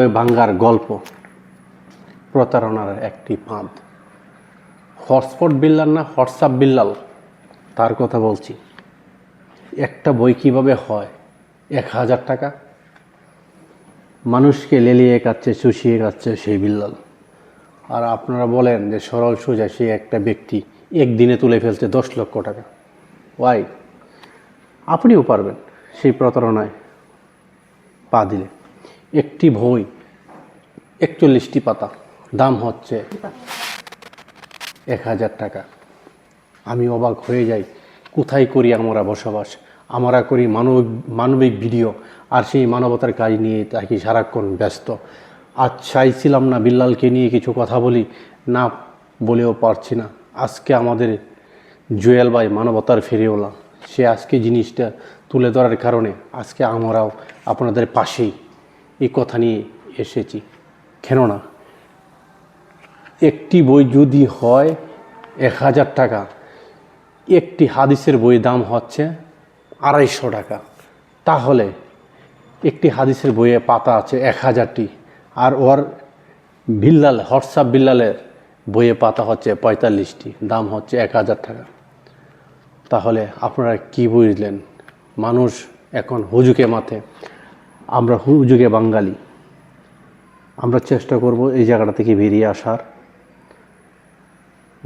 ওই বাঙ্গার গল্প, প্রতারণার একটি ফাঁদ। হটস্পট বিল্লাল না হোয়াটসঅ্যাপ বিল্লাল? তার কথা বলছি। একটা বই কীভাবে হয়? এক হাজার টাকা? মানুষকে লেলিয়ে কাচ্ছে, চুষিয়ে কাচ্ছে সেই বিল্লাল। আর আপনারা বলেন যে সরল সোজা সে একটা ব্যক্তি একদিনে তুলে ফেলছে দশ লক্ষ টাকা। ওয়াই, আপনিও পারবেন সেই প্রতারণায় পা দিলে। একটি বই একচল্লিশটি পাতা। দাম হচ্ছে এক হাজার টাকা। আমি অবাক হয়ে যাই, কোথায় করি আমরা বসবাস? আমরা করি মানবিক মানবিক ভিডিও, আর সেই মানবতার কাজ নিয়ে থাকি সারাক্ষণ ব্যস্ত। আজ চাইছিলাম না বিল্লালকে নিয়ে কিছু কথা বলি, না বলেও পারছি না। আজকে আমাদের জুয়েল ভাই মানবতার ফেরিওলা। সে আজকে জিনিসটা তুলে ধরার কারণে আজকে আমরাও আপনাদের পাশেই এই কথা নিয়ে এসেছি। কেননা, একটি বই যদি হয় এক হাজার টাকা, একটি হাদিসের বই দাম হচ্ছে আড়াইশো টাকা। তাহলে একটি হাদিসের বইয়ে পাতা আছে এক হাজারটি, আর ওর বিল্লাল, হোয়াটসঅ্যাপ বিল্লালের বইয়ে পাতা হচ্ছে পঁয়তাল্লিশটি, দাম হচ্ছে এক হাজার টাকা। তাহলে আপনারা কি বুঝলেন? মানুষ এখন হুজুকে মাথে। আমরা হুজুকে বাঙালি। আমরা চেষ্টা করব এই জায়গাটা থেকে বেরিয়ে আসার।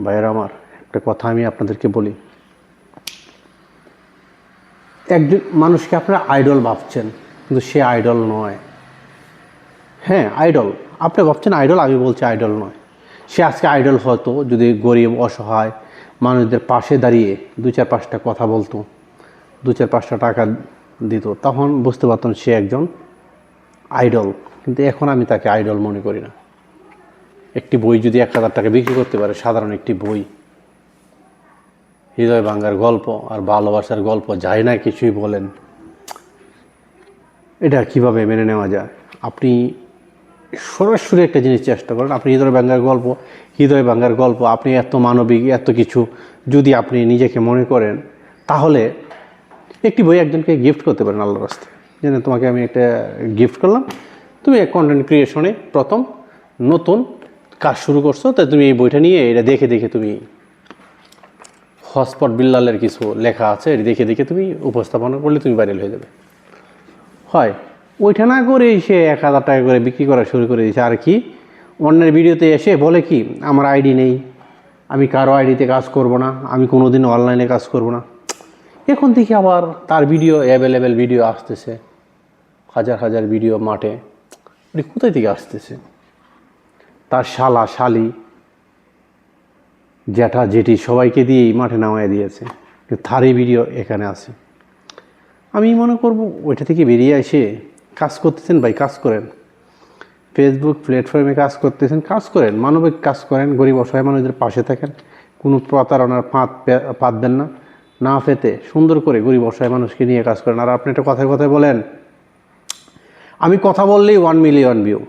ভাইয়ের আমার, একটা কথা আমি আপনাদেরকে বলি। একজন মানুষকে আপনারা আইডল ভাবছেন, কিন্তু সে আইডল নয়। হ্যাঁ আইডল। আপনি ভাবছেন আইডল, আমি বলছি আইডল নয়। সে আজকে আইডল হতো, যদি গরিব, অসহায় মানুষদের পাশে দাঁড়িয়ে দু চার পাঁচটা কথা বলতো, দু চার পাঁচটা টাকা দিত। তখন বুঝতে পারতাম সে একজন আইডল, কিন্তু এখন আমি তাকে আইডল মনে করি না। একটি বই যদি এক হাজার টাকা বিক্রি করতে পারে, সাধারণ একটি বই। হৃদয় ভাঙ্গার গল্প আর ভালোবাসার গল্প যায় না কিছুই বলেন, এটা কীভাবে মেনে নেওয়া যায়? আপনি সরাসরি একটা জিনিস চেষ্টা করেন, আপনি হৃদয় ভাঙ্গার গল্প, হৃদয় ভাঙ্গার গল্প, আপনি এত মানবিক, এত কিছু যদি আপনি নিজেকে মনে করেন, তাহলে একটি বই একজনকে গিফট করতে পারেন আল্লাহর রাস্তায়। যেন তোমাকে আমি একটা গিফট করলাম। তুমি কন্টেন্ট ক্রিয়েশনে প্রথম নতুন কাজ শুরু করছ তাই তুমি এই বইটা নিয়ে এটা দেখে দেখে তুমি হটস্পট বিল্লালের কিছু লেখা আছে, এটা দেখে দেখে তুমি উপস্থাপনা করলে তুমি ভাইরাল হয়ে যাবে। হয়, ওইটা না করে সে এক হাজার টাকা করে বিক্রি করা শুরু করে দিয়েছে। আর কি, অন্যের ভিডিওতে এসে বলে কি, আমার আইডি নেই, আমি কারও আইডিতে কাজ করব না, আমি কোনো দিন অনলাইনে কাজ করব না। এখন থেকে আবার তার ভিডিও অ্যাভেলেবেল ভিডিও আসতেছে। হাজার হাজার ভিডিও মাঠে। কোথায় থেকে আসতেছে? তার শালা শালি, জ্যাঠা জেঠি সবাইকে দিয়েই মাঠে নামায় দিয়েছে। তারই ভিডিও এখানে আছে। আমি মনে করব ওইটা থেকে বেরিয়ে এসে কাজ করতেছেন ভাই, কাজ করেন। ফেসবুক প্ল্যাটফর্মে কাজ করতেছেন, কাজ করেন। মানবিক কাজ করেন, গরিব অসহায় মানুষদের পাশে থাকেন। কোনো প্রতারণার ফাঁদ পাতবেন না। না পেতে সুন্দর করে গরিব অসহায় মানুষকে নিয়ে কাজ করেন। আর আপনি একটা কথায় কথায় বলেন, আমি কথা বললেই ওয়ান মিলিয়ন ভিউ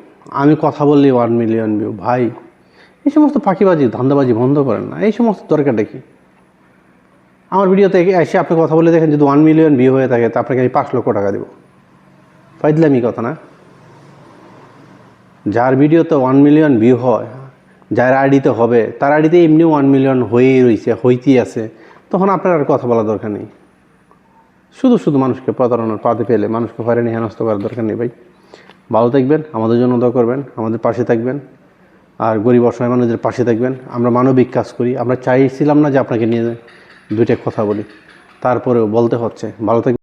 আমি কথা বললেই ওয়ান মিলিয়ন ভিউ ভাই, এই সমস্ত ফাঁকিবাজি, ধান্দাবাজি বন্ধ করেন না। এই সমস্ত দরকারটা কি? আমার ভিডিওতে এসে আপনি কথা বলে দেখেন, যদি ওয়ান মিলিয়ন ভিউ হয়ে থাকে, তা আপনাকে আমি পাঁচ লক্ষ টাকা দেবো। ফাইদলামি কথা না? যার ভিডিওতে ওয়ান মিলিয়ন ভিউ হয়, যার আইডিতে হবে, তার আইডিতে এমনি ওয়ান মিলিয়ন হয়েই রয়েছে হইতেই আছে। তখন আপনার আর কথা বলার দরকার নেই। শুধু শুধু মানুষকে প্রতারণার পাতে ফেলে মানুষকে হয়রানি, হেনস্থ করার দরকার নেই ভাই। ভালো থাকবেন, আমাদের জন্য দোয়া করবেন, আমাদের পাশে থাকবেন। আর গরিব, অসহায় মানুষদের পাশে থাকবেন। আমরা মানবিক কাজ করি। আমরা চাইছিলাম না যে আপনাকে নিয়ে দুইটা কথা বলি। তারপরেও বলতে হচ্ছে, ভালো থাকবেন।